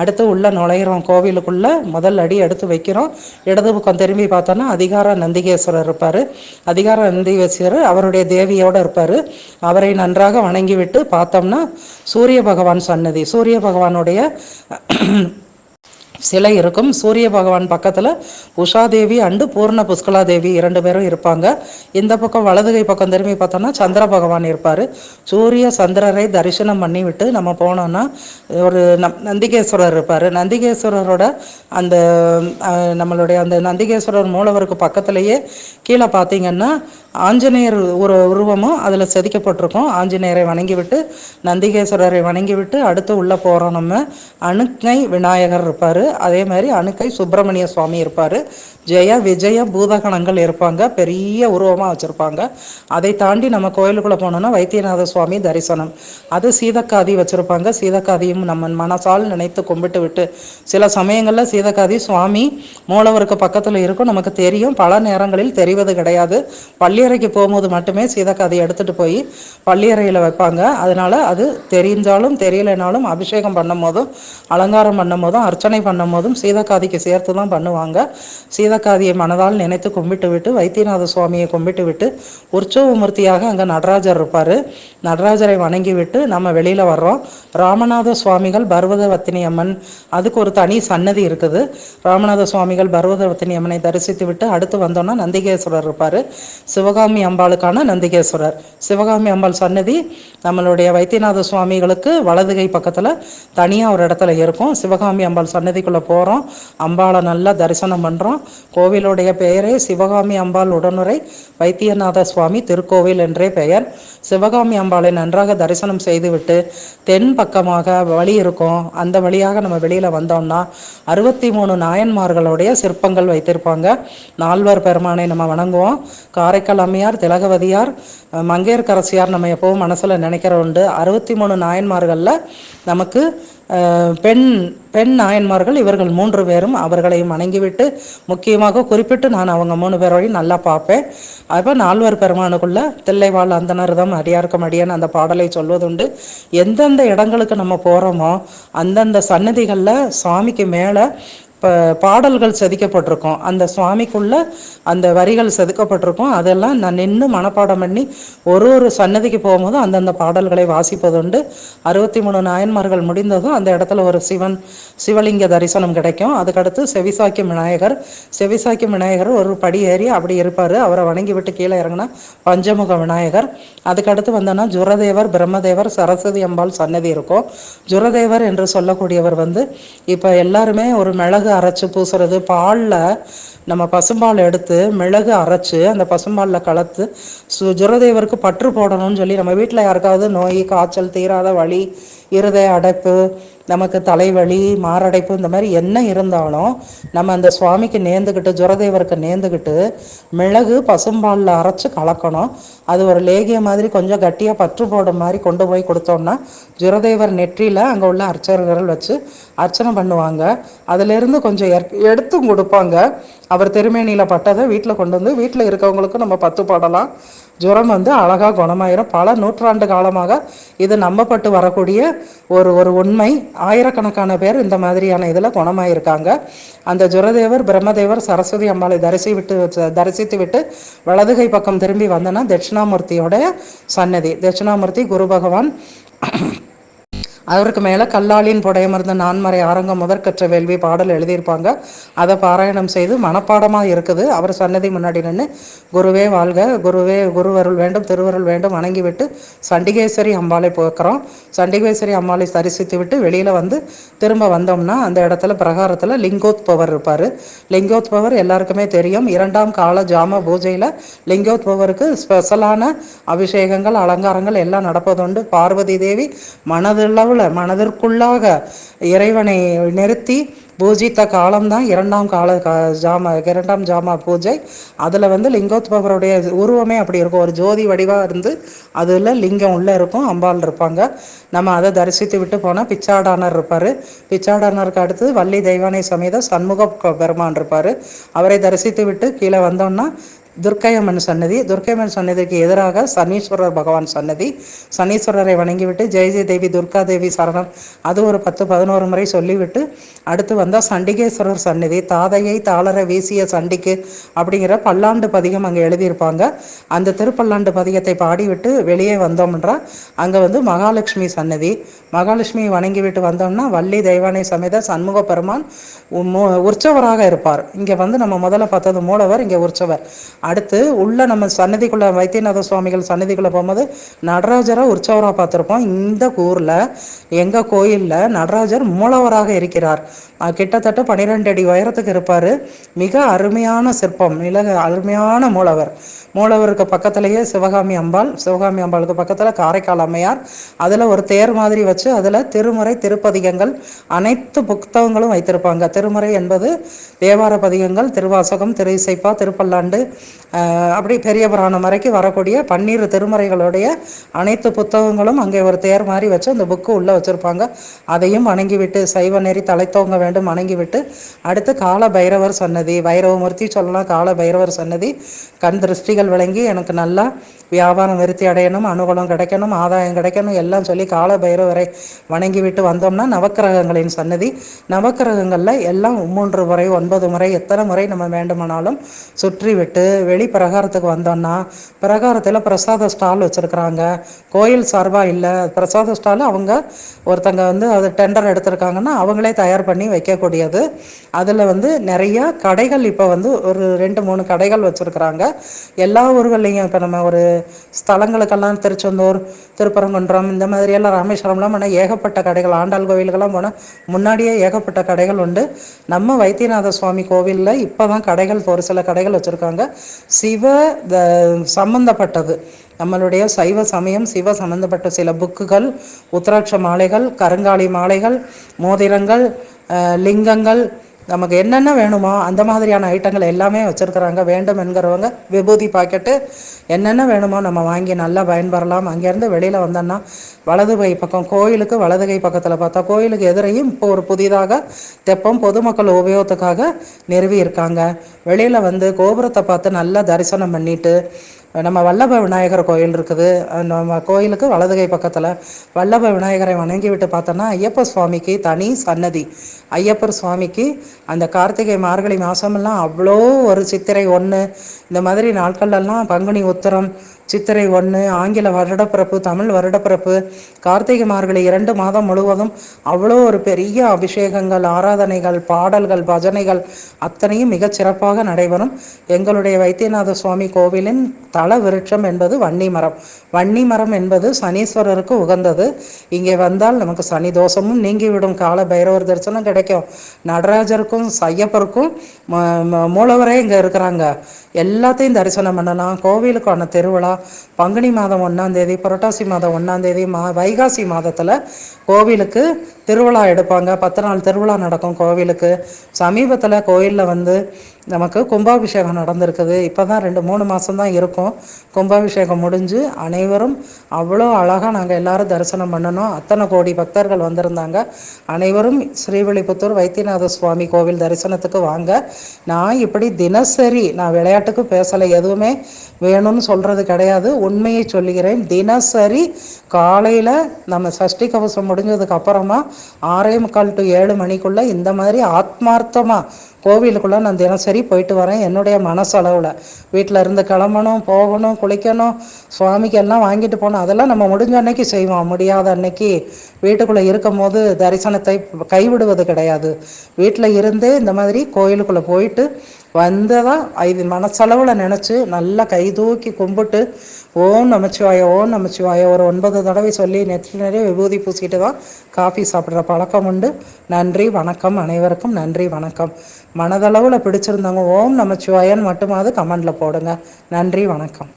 அடுத்து உள்ள நுழையிறோம். கோவிலுக்குள்ள முதல் அடி எடுத்து வைக்கிறோம். இடது பக்கம் திரும்பி பார்த்தோன்னா அதிகார நந்திகேஸ்வரர் இருப்பார். அதிகார நந்திகேஸ்வரர் அவருடைய தேவியோடு இருப்பார். அவரை நன்றாக வணங்கிவிட்டு பார்த்தோம்னா சூரிய பகவான் சன்னதி சூரிய பகவானுடைய சிலை இருக்கும். சூரிய பகவான் பக்கத்தில் உஷாதேவி அண்டு பூர்ண புஷ்கலாதேவி இரண்டு பேரும் இருப்பாங்க. இந்த பக்கம் வலதுகை பக்கம் திரும்பி பார்த்தோம்னா சந்திர பகவான் இருப்பார். சூரிய சந்திரரை தரிசனம் பண்ணி விட்டு நம்ம போனோம்னா ஒரு நம் நந்திகேஸ்வரர் இருப்பார். நந்திகேஸ்வரரோட அந்த நம்மளுடைய அந்த நந்திகேஸ்வரர் மூலவருக்கு பக்கத்துலேயே கீழே பார்த்தீங்கன்னா ஆஞ்சநேயர் ஒரு உருவமும் அதில் செதுக்கப்பட்டிருக்கும். ஆஞ்சநேயரை வணங்கிவிட்டு நந்திகேஸ்வரரை வணங்கிவிட்டு அடுத்து உள்ளே போகிறோம் நம்ம. அணுக்கை விநாயகர் இருப்பார். அதே மாதிரி அணுக்கை சுப்பிரமணிய சுவாமி இருப்பார். ஜெய விஜய பூதகணங்கள் இருப்பாங்க. பெரிய உருவமாக வச்சுருப்பாங்க. அதை தாண்டி நம்ம கோயிலுக்குள்ளே போனோம்னா வைத்தியநாத சுவாமி தரிசனம். அது சீதக்காதி வச்சுருப்பாங்க. சீதக்காதியும் நம்ம மனசால் நினைத்து கும்பிட்டு விட்டு சில சமயங்களில் சீதக்காதி சுவாமி மூலவருக்கு பக்கத்தில் இருக்கும். நமக்கு தெரியும். பல நேரங்களில் தெரிவது கிடையாது. பள்ளி பள்ளியறைக்கு போகும்போது மட்டுமே சீதக்காதி எடுத்துகிட்டு போய் பள்ளியறையில் வைப்பாங்க. அதனால் அது தெரிஞ்சாலும் தெரியலைனாலும் அபிஷேகம் பண்ணும் போதும் அலங்காரம் பண்ணும் போதும் அர்ச்சனை பண்ணும் போதும் சீதக்காதிக்கு சேர்த்து தான் பண்ணுவாங்க. சீதக்காதியை மனதால் நினைத்து கும்பிட்டு விட்டு வைத்தியநாத சுவாமியை கும்பிட்டு விட்டு உற்சவ மூர்த்தியாக அங்கே நடராஜர் இருப்பார். நடராஜரை வணங்கி விட்டு நம்ம வெளியில் வர்றோம். ராமநாத சுவாமிகள் பர்வதவத்தினி அம்மன் அதுக்கு ஒரு தனி சன்னதி இருக்குது. ராமநாத சுவாமிகள் பர்வதவத்தினி அம்மனை தரிசித்து விட்டு அடுத்து வந்தோன்னா நந்திகேஸ்வரர் இருப்பார். சிவகாமி அம்பாளுக்கான நந்திகேஸ்வரர். சிவகாமி அம்பாள் சன்னதி நம்மளுடைய வைத்தியநாத சுவாமிகளுக்கு வலதுகை பக்கத்தில் தனியாக ஒரு இடத்துல இருக்கும். சிவகாமி அம்பாள் சன்னதிக்குள்ளே போகிறோம் அம்பாளை நல்லா தரிசனம் பண்ணுறோம் கோவிலுடைய பெயரே சிவகாமி அம்பாள் உடனுரை வைத்தியநாத சுவாமி திருக்கோவில் என்றே பெயர். சிவகாமி அம்பாளை நன்றாக தரிசனம் செய்துவிட்டு தென் பக்கமாக வழி இருக்கும். அந்த வழியாக நம்ம வெளியில் வந்தோம்னா அறுபத்தி மூணு நாயன்மார்களுடைய சிற்பங்கள் வைத்திருப்பாங்க. நால்வர் பெருமானை நம்ம வணங்குவோம். காரைக்கால் அம்மையார் திலகவதியார் மங்கையர்கரசியார் நம்ம எப்போவும் மனசில் நினைக்கிற உண்டு. அறுபத்தி மூணு நாயன்மார்களில் நமக்கு பெண் பெண் நாயன்மார்கள் இவர்கள் மூன்று பேரும் அவர்களையும் வணங்கிவிட்டு முக்கியமாக குறிப்பிட்டு நான் அவங்க மூணு பேரோடையும் நல்லா பார்ப்பேன். அப்போ நால்வர் பெருமானுக்குள்ள தில்லைவாழ் அந்தனர்தம் அடியார்க்கம் அடியான் அந்த பாடலை சொல்வதுண்டு. எந்தெந்த இடங்களுக்கு நம்ம போகிறோமோ அந்தந்த சன்னதிகளில் சாமிக்கு மேலே பாடல்கள் செதுக்கப்பட்டிருக்கும். அந்த சுவாமிக்குள்ள அந்த வரிகள் செதுக்கப்பட்டிருக்கும். அதெல்லாம் நான் நின்று மனப்பாடம் பண்ணி ஒரு ஒரு சன்னதிக்கு போகும்போதும் அந்தந்த பாடல்களை வாசிப்பதுண்டு அறுபத்தி மூணு நாயன்மார்கள் முடிந்ததும் அந்த இடத்துல ஒரு சிவன் சிவலிங்க தரிசனம் கிடைக்கும். அதுக்கடுத்து செவிசாக்கிய விநாயகர். செவிசாக்கிய விநாயகர் ஒரு படி ஏறி அப்படி இருப்பார். அவரை வணங்கி விட்டு கீழே இறங்கினா பஞ்சமுக விநாயகர். அதுக்கடுத்து வந்தோன்னா ஜுரதேவர் பிரம்மதேவர் சரஸ்வதி அம்பாள் சன்னதி இருக்கும். ஜுரதேவர் என்று சொல்லக்கூடியவர் வந்து இப்போ எல்லாருமே ஒரு மிளகு மிளகு அரைச்சி பூசுறது பாலில் நம்ம பசும்பால் எடுத்து மிளகு அரைச்சி அந்த பசும்பாலில் கலத்து சு ஜுரதேவருக்கு பற்று போடணும்னு சொல்லி நம்ம வீட்டில் யாருக்காவது நோய் காய்ச்சல் தீராத வழி இருதய அடைப்பு நமக்கு தலைவலி மாரடைப்பு இந்த மாதிரி என்ன இருந்தாலும் நம்ம அந்த சுவாமிக்கு நேர்ந்துக்கிட்டு ஜுரதேவருக்கு நேர்ந்துக்கிட்டு மிளகு பசும்பாலில் அரைச்சி கலக்கணும். அது ஒரு லேகிய மாதிரி கொஞ்சம் கட்டியாக பற்று போட மாதிரி கொண்டு போய் கொடுத்தோம்னா ஜுரதேவர் நெற்றியில் அங்கே உள்ள அர்ச்சகர்கள் வச்சு அர்ச்சனை பண்ணுவாங்க. அதிலிருந்து கொஞ்சம் எடுத்தும் கொடுப்பாங்க. அவர் திருமேனியில் பட்டதை வீட்டில் கொண்டு வந்து வீட்டில் இருக்கவங்களுக்கும் நம்ம பத்து பாடலாம். ஜுரம் வந்து அழகாக குணமாயிரும். பல நூற்றாண்டு காலமாக இது நம்பப்பட்டு வரக்கூடிய ஒரு ஒரு உண்மை. ஆயிரக்கணக்கான பேர் இந்த மாதிரியான இதில் குணமாயிருக்காங்க. அந்த ஜுரதேவர் பிரம்மதேவர் சரஸ்வதி அம்பாளை தரிசி விட்டு தரிசித்து விட்டு வலதுகை பக்கம் திரும்பி வந்தோன்னா தட்சிணாமூர்த்தியோட சன்னதி தட்சிணாமூர்த்தி குரு பகவான் அவருக்கு மேலே கல்லாளின் புடையமர்ந்த நான்மறை ஆரங்கம் முதற்கற்ற வேள்வி பாடல் எழுதியிருப்பாங்க. அதை பாராயணம் செய்து மனப்பாடமாக இருக்குது. அவர் சன்னதி முன்னாடி நின்று குருவே வாழ்க குருவே குருவருள் வேண்டும் திருவருள் வேண்டும் வணங்கிவிட்டு சண்டிகேஸ்வரி அம்பாலை போக்குறோம் சண்டிகேஸ்வரி அம்பாலை தரிசித்து விட்டு வெளியில் வந்து திரும்ப வந்தோம்னா அந்த இடத்துல பிரகாரத்தில் லிங்கோத்பவர் இருப்பார். லிங்கோத்பவர் எல்லாருக்குமே தெரியும். இரண்டாம் கால ஜாம பூஜையில் லிங்கோத்பவருக்கு ஸ்பெஷலான அபிஷேகங்கள் அலங்காரங்கள் எல்லாம் நடப்பதுண்டு. பார்வதி தேவி மனதளவு போல மனதிற்குள்ளாக இறைவனை நிறுத்தி பூஜித்த காலம்தான் இரண்டாம் கால ஜாம இரண்டாம் ஜாமா பூஜை. அதில் வந்து லிங்கோத்பவருடைய உருவமே அப்படி இருக்கும். ஒரு ஜோதி வடிவாக இருந்து அதில் லிங்கம் உள்ளே இருக்கும் அம்பாள் இருப்பாங்க. நம்ம அதை தரிசித்து விட்டு போனால் பிச்சாடானர் இருப்பார். பிச்சாடானருக்கு அடுத்து வள்ளி தெய்வானை சமேத சண்முக பெருமான் இருப்பார். அவரை தரிசித்து விட்டு கீழே வந்தோம்னா துர்க்கையம்மன் சன்னதி. துர்க்கையம்மன் சன்னதிக்கு எதிராக சனீஸ்வரர் பகவான் சன்னதி. சனீஸ்வரரை வணங்கிவிட்டு ஜெய ஜெய தேவி துர்கா தேவி சரணம். அது ஒரு பத்து பதினோரு முறை சொல்லிவிட்டு அடுத்து வந்தால் சண்டிகேஸ்வரர் சன்னதி. தாதையை தாளர வீசிய சண்டிக்கு அப்படிங்கிற பல்லாண்டு பதிகம் அங்கே எழுதியிருப்பாங்க. அந்த திருப்பல்லாண்டு பதிகத்தை பாடிவிட்டு வெளியே வந்தோம்ன்றா அங்கே வந்து மகாலட்சுமி சன்னதி. மகாலட்சுமி வணங்கி விட்டு வந்தோம்னா வள்ளி தெய்வானை சமேத சண்முக பெருமான் உற்சவராக இருப்பார். இங்கே வந்து நம்ம முதல்ல பார்த்தது மூலவர் இங்கே உற்சவர். அடுத்து உள்ளே நம்ம சன்னதிக்குள்ள வைத்தியநாத சுவாமிகள் சன்னதிக்குள்ளே போகும்போது நடராஜரை உற்சவராக பார்த்துருப்போம். இந்த ஊரில் எங்கள் கோயிலில் நடராஜர் மூலவராக இருக்கிறார். கிட்டத்தட்ட பன்னிரெண்டு அடி உயரத்துக்கு இருப்பார். மிக அருமையான சிற்பம் மிக அருமையான மூலவர். மூலவருக்கு பக்கத்துலேயே சிவகாமி அம்பாள் சிவகாமி அம்பாளுக்கு பக்கத்தில் காரைக்கால் அம்மையார். அதில் ஒரு தேர் மாதிரி வச்சு அதில் திருமுறை திருப்பதிகங்கள் அனைத்து புத்தகங்களும் வைத்திருப்பாங்க. திருமுறை என்பது தேவார பதிகங்கள் திருவாசகம் திரு இசைப்பா திருப்பல்லாண்டு அப்படி பெரிய புராணம் வரைக்கும் வரக்கூடிய பன்னீர் திருமுறைகளுடைய அனைத்து புத்தகங்களும் அங்கே ஒரு தேர் மாதிரி வச்சு அந்த புக்கு உள்ளே வச்சுருப்பாங்க. அதையும் வணங்கிவிட்டு சைவ நெறி தலைத்தோங்க வேண்டும் வணங்கிவிட்டு அடுத்து கால பைரவர் சன்னதி பைரவமூர்த்தி சொல்லலாம் கால பைரவர் சன்னதி கண் திருஷ்டிகள் வழங்கி எனக்கு நல்லா வியாபாரம் விருத்தி அடையணும் அனுகூலம் கிடைக்கணும் ஆதாயம் கிடைக்கணும் எல்லாம் சொல்லி கால பைரவரை வணங்கி விட்டு வந்தோம்னா நவக்கிரகங்களின் சன்னதி நவக்கிரகங்களில் எல்லாம் மூன்று முறை ஒன்பது முறை எத்தனை முறை நம்ம வேண்டுமானாலும் சுற்றி விட்டு வெளி பிரகாரத்துக்கு வந்தோம்னா பிரகாரத்தில் பிரசாத ஸ்டால் வச்சுருக்குறாங்க. கோயில் சார்பாக இல்லை பிரசாத ஸ்டால் அவங்க ஒருத்தங்க வந்து அது டெண்டர் எடுத்திருக்காங்கன்னா அவங்களே தயார் பண்ணி வைக்கக்கூடியது. அதில் வந்து நிறையா கடைகள் இப்போ வந்து ஒரு ரெண்டு மூணு கடைகள் வச்சுருக்குறாங்க. எல்லா எல்லா ஊர்கள்லையும் இப்போ நம்ம ஒரு ஸ்தலங்களுக்கெல்லாம் திருச்செந்தூர் திருப்பரங்குன்றம் இந்த மாதிரியெல்லாம் ராமேஸ்வரம்லாம் போனால் ஏகப்பட்ட கடைகள் ஆண்டாள் கோவிலுக்கெல்லாம் போனால் முன்னாடியே ஏகப்பட்ட கடைகள் உண்டு. நம்ம வைத்தியநாத சுவாமி கோவிலில் இப்போ தான் கடைகள் ஒரு சில கடைகள் வச்சுருக்காங்க. சிவ த சம்பந்தப்பட்டது. நம்மளுடைய சைவ சமயம் சிவ சம்பந்தப்பட்ட சில புக்குகள் உத்தராட்ச மாலைகள் கருங்காலி மாலைகள் மோதிரங்கள் லிங்கங்கள் நமக்கு என்னென்ன வேணுமோ அந்த மாதிரியான ஐட்டங்கள் எல்லாமே வச்சுருக்குறாங்க. வேண்டும் என்கிறவங்க விபூதி பாக்கெட்டு என்னென்ன வேணுமோ நம்ம வாங்கி நல்லா பயன்பெறலாம். அங்கேருந்து வெளியில் வந்தோன்னா வலது கை பக்கம் கோயிலுக்கு வலது கை பக்கத்தில் பார்த்தா கோயிலுக்கு எதிரையும் இப்போ ஒரு புதிதாக தெப்பம் பொதுமக்கள் உபயோகத்துக்காக நிறுவி இருக்காங்க வெளியில் வந்து கோபுரத்தை பார்த்து நல்லா தரிசனம் பண்ணிட்டு நம்ம வல்லப விநாயகர் கோயில் இருக்குது. நம்ம கோயிலுக்கு வலதுகை பக்கத்தில் வல்லப விநாயகரை வணங்கி விட்டு பார்த்தோன்னா ஐயப்ப சுவாமிக்கு தனி சன்னதி. ஐயப்பர் சுவாமிக்கு அந்த கார்த்திகை மார்கழி மாதமெல்லாம் அவ்வளோ ஒரு சித்திரை ஒன்று இந்த மாதிரி நாட்கள்லாம் பங்குனி உத்தரம் சித்திரை ஒன்று ஆங்கில வருடப்பிறப்பு தமிழ் வருடப்பிறப்பு. கார்த்திகை மார்கழி இரண்டு மாதம் முழுவதும் அவ்வளோ ஒரு பெரிய அபிஷேகங்கள் ஆராதனைகள் பாடல்கள் பஜனைகள் அத்தனையும் மிகச் சிறப்பாக நடைபெறும். எங்களுடைய வைத்தியநாத சுவாமி கோவிலின் தல விருட்சம் என்பது வன்னி மரம். வன்னி மரம் என்பது சனீஸ்வரருக்கு உகந்தது. இங்கே வந்தால் நமக்கு சனி தோஷமும் நீங்கிவிடும். கால பைரவர் தரிசனம் கிடைக்கும். நடராஜருக்கும் சையப்பருக்கும் மூலவரே இங்கே இருக்கிறாங்க. எல்லாத்தையும் தரிசனம் பண்ணலாம். கோவிலுக்கான திருவிழா பங்குனி மாதம் ஒன்றாந்தேதி புரட்டாசி மாதம் ஒன்றாந்தேதி மா வைகாசி மாதத்தில் கோவிலுக்கு திருவிழா எடுப்பாங்க. பத்து நாள் திருவிழா நடக்கும் கோவிலுக்கு. சமீபத்தில் கோயிலில் வந்து நமக்கு கும்பாபிஷேகம் நடந்திருக்குது. இப்போ தான் ரெண்டு மூணு மாதம் தான் இருக்கும். கும்பாபிஷேகம் முடிஞ்சு அனைவரும் அவ்வளோ அழகாக நாங்கள் எல்லாரும் தரிசனம் பண்ணணும். அத்தனை கோடி பக்தர்கள் வந்திருந்தாங்க. அனைவரும் ஸ்ரீவில்லிபுத்தூர் வைத்தியநாத சுவாமி கோவில் தரிசனத்துக்கு வாங்க. நான் இப்படி தினசரி நான் விளையாட்டுக்கு பேசலை எதுவுமே வேணும்னு சொல்கிறது கிடையாது. உண்மையை சொல்லுகிறேன். தினசரி காலையில் நம்ம சஷ்டி கவசம் முடிஞ்சதுக்கு அப்புறமா ஆறே முக்கால் டு ஏழு மணிக்குள்ளே இந்த மாதிரி ஆத்மார்த்தமாக கோவிலுக்குள்ளே நான் தினசரி போயிட்டு வரேன். என்னுடைய மனசளவில். வீட்டில் இருந்து கிளம்பணும் போகணும் குளிக்கணும் சுவாமிக்கு எல்லாம் வாங்கிட்டு போகணும். அதெல்லாம் நம்ம முடிஞ்ச அன்னைக்கு செய்வோம். முடியாத அன்னைக்கு வீட்டுக்குள்ளே இருக்கும் போது தரிசனத்தை கைவிடுவது கிடையாது. வீட்டில் இருந்தே இந்த மாதிரி கோயிலுக்குள்ளே போயிட்டு வந்ததா இது மனசளவில் நினச்சி நல்லா கை தூக்கி கும்பிட்டு ஓம் நமச்சிவாய ஓம் நமச்சிவாய ஒரு ஒன்பது தடவை சொல்லி நெற்றி நிறைய விபூதி பூசிட்டு தான் காஃபி சாப்பிட்ற பழக்கம் உண்டு. நன்றி வணக்கம் அனைவருக்கும் நன்றி வணக்கம். மனதளவில் பிடிச்சிருந்தவங்க ஓம் நமச்சிவாயன்னு மட்டுமாவது கமெண்டில் போடுங்க. நன்றி வணக்கம்.